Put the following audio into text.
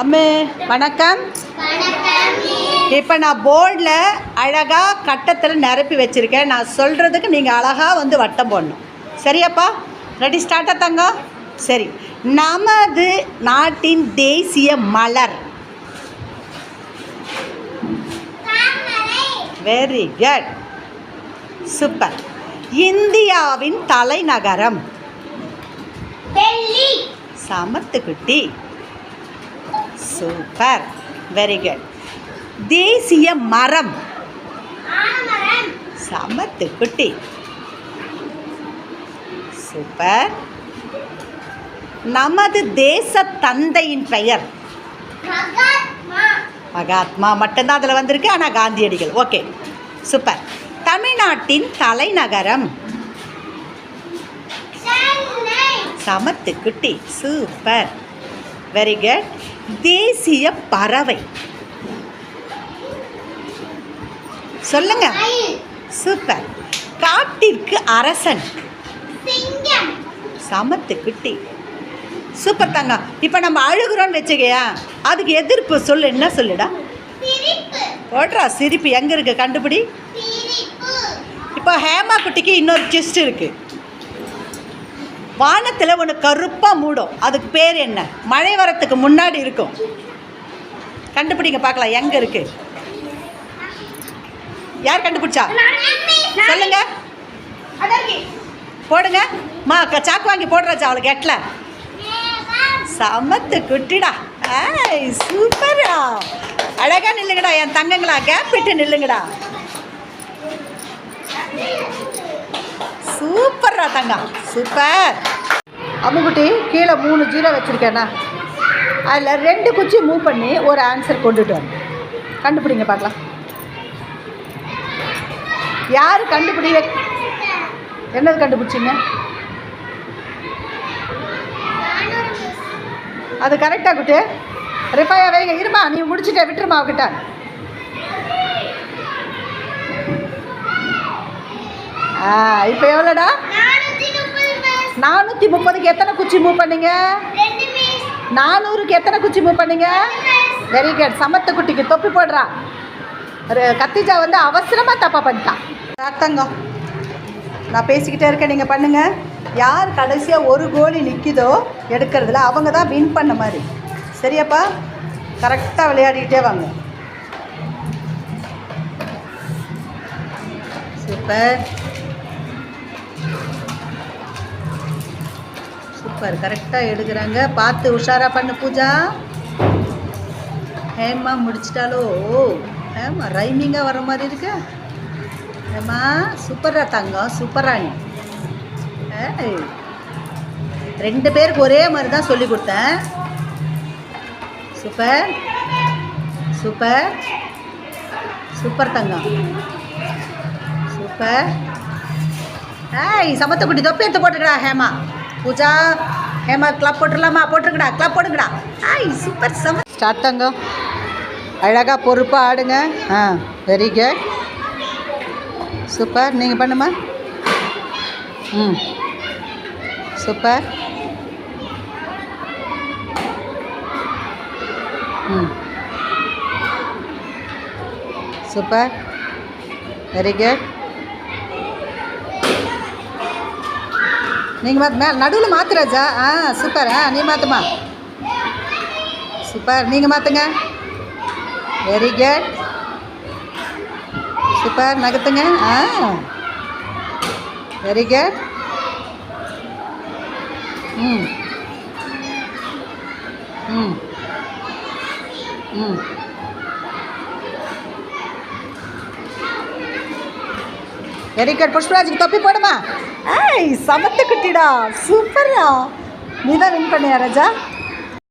அம்மே வணக்கம். இப்போ நான் போர்டில் அழகாக கட்டத்தில் நிரப்பி வச்சுருக்கேன். நான் சொல்கிறதுக்கு நீங்கள் அழகாக வந்து வட்டம் போடணும். சரியாப்பா? ரெடி ஸ்டார்ட்டாக தங்கம் சரி. நமது நாட்டின் தேசிய மலர். வெரி குட் சூப்பர் இந்தியாவின் தலைநகரம். சமத்துக்குட்டி. சூப்பர் வெரி குட் தேசிய மரம். ஆலமரம் சமத்துக்குட்டி சூப்பர் நமது தேச தந்தையின் பெயர்? மகாத்மா. மட்டும்தான் அதில் வந்திருக்கு ஆனால் காந்தியடிகள். ஓகே சூப்பர் தமிழ்நாட்டின் தலைநகரம்? சென்னை. சமத்துக்குட்டி சூப்பர் வெரி குட் தேசிய பறவை. சொல்லுங்க. சூப்பர் காட்டிற்கு அரசன். சிங்கம். சமத்துக்குட்டி சூப்பர் தங்க இப்போ நம்ம அழுகுறோம்னு வச்சுக்கையா அதுக்கு எதிர்ப்பு சொல்லு என்ன சொல்லுடா? ஓட்றா சிரிப்பு. எங்கே இருக்கு? கண்டுபிடி. இப்போ ஹேமா குட்டிக்கு இன்னொரு செஸ்ட் இருக்கு. வானத்தில் ஒன்று கருப்பாக மூடும். அதுக்கு பேர் என்ன? மழை வரத்துக்கு முன்னாடி இருக்கும். கண்டுபிடிங்க பார்க்கலாம். எங்கே இருக்கு? யார் கண்டுபிடிச்சா? சொல்லுங்க. போடுங்க. மா சாக்கு வாங்கி போடுறாச்சா அவளுக்கு எட்டில்? சமத்து குட்டிடா. ஏய் சூப்பரா அழகா நில்லுங்கடா. என் தங்கங்களா கேப் விட்டு நில்லுங்கடா. சூப்பர்ரா தங்கம். சூப்பர். அம்முக்குட்டி கீழே மூணு ஜீரோ வச்சுருக்கேண்ணா. அதில் ரெண்டு குச்சி மூவ் பண்ணி ஒரு ஆன்சர் கொண்டுட்டு வரணும் கண்டுபிடிங்க பார்க்கலாம். யார் கண்டுபிடி என்னது கண்டுபிடிச்சிங்க? அது கரெக்டாக குட்டு. ரிஃபையா வைங்க. இருமா நீ முடிச்சுட்ட விட்டுருமா அவகிட்ட. ஆ இப்போ எவ்வளோடா? நானூற்றி முப்பதுக்கு எத்தனை குச்சி மூவ் பண்ணீங்க? நானூறுக்கு எத்தனை குச்சி மூவ் பண்ணீங்க? வெரி குட் சமத்து குட்டிக்கு தொப்பி போடுறா. ஒரு கத்திஜா வந்து அவசரமாக தப்பாக பண்ணிட்டான் அத்தங்கம் நான் பேசிக்கிட்டே இருக்கேன் நீங்கள் பண்ணுங்க. யார் கடைசியாக ஒரு கோலி நிற்கிதோ எடுக்கிறதுல அவங்க தான் வின் பண்ண மாதிரி. சரியாப்பா? கரெக்டாக விளையாடிக்கிட்டே வாங்க. சூப்பர் சூப்பர் கரெக்டாக எடுக்கிறாங்க பார்த்து உஷாராக பண்ணு பூஜா. ஹேமா முடிச்சிட்டாலோ? ஹேமா ரைமிங்காக வர மாதிரி இருக்கு. ஹேமா சூப்பரா தங்கம் சூப்பராணி ரெண்டு பேருக்கு ஒரே மாதிரி தான் சொல்லி கொடுத்தேன். சூப்பர் சூப்பர் சூப்பர் தங்கம். சூப்பர் ஏய் சமத்த குட்டி தொப்பி எடுத்து போட்டுக்கடா ஹேமா பூஜா ஹேமா கிளப் போட்டுடலாமா போட்டுருக்கடா கிளப் போட்டுக்கடா ஆய் சூப்பர் சம ஸ்டார்ட் அழகாக பொறுப்பாக ஆடுங்க. ஆ வெரி குட் சூப்பர் நீங்கள் பண்ணுமா? ம். சூப்பர் ம். சூப்பர் வெரி குட் நீங்கள் மாத்து மேலே நடுவில் மாத்துறாஜா ஆ சூப்பர். ஆ நீ மாற்றுமா சூப்பர். நீங்கள் மாற்றுங்க வெரி குட் சூப்பர். நகர்த்துங்க. ஆ. வெரி குட் ம். ம். ம். வெரி குட் புஷ்பராஜுக்கு தப்பி போடுமா? ஏய் சமத்து குட்டிடா சூப்பரா நீ தான் வின் பண்ணியா ராஜா?